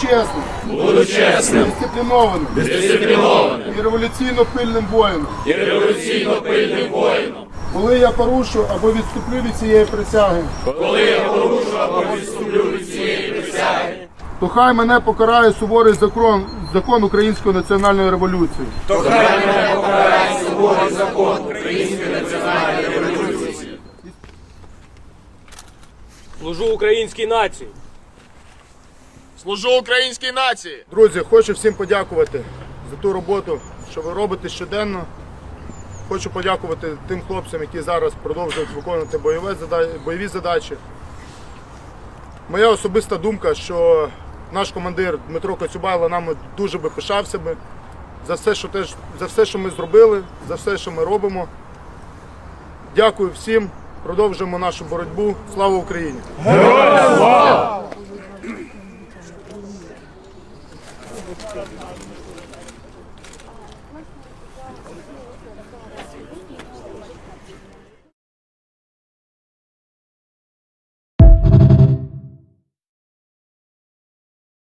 чесним, Буду чесним, дисциплінованим дисциплінованим і революційно пильним воїном. і революційно пильним воїном. Коли я порушу або відступлю від цієї присяги, Коли я порушу або відступлю від цієї присяги, то хай мене покарає суворий закон, закон Української національної революції. то хай мене покарає суворий закон Української національної революції. Служу українській нації. Служу українській нації. Друзі, хочу всім подякувати за ту роботу, що ви робите щоденно. Хочу подякувати тим хлопцям, які зараз продовжують виконувати бойові задачі. Моя особиста думка, що наш командир Дмитро Коцюбайло нами дуже би пишався би за все, що теж, за все, що ми зробили, за все, що ми робимо. Дякую всім. Продовжуємо нашу боротьбу. Слава Україні! Thank you.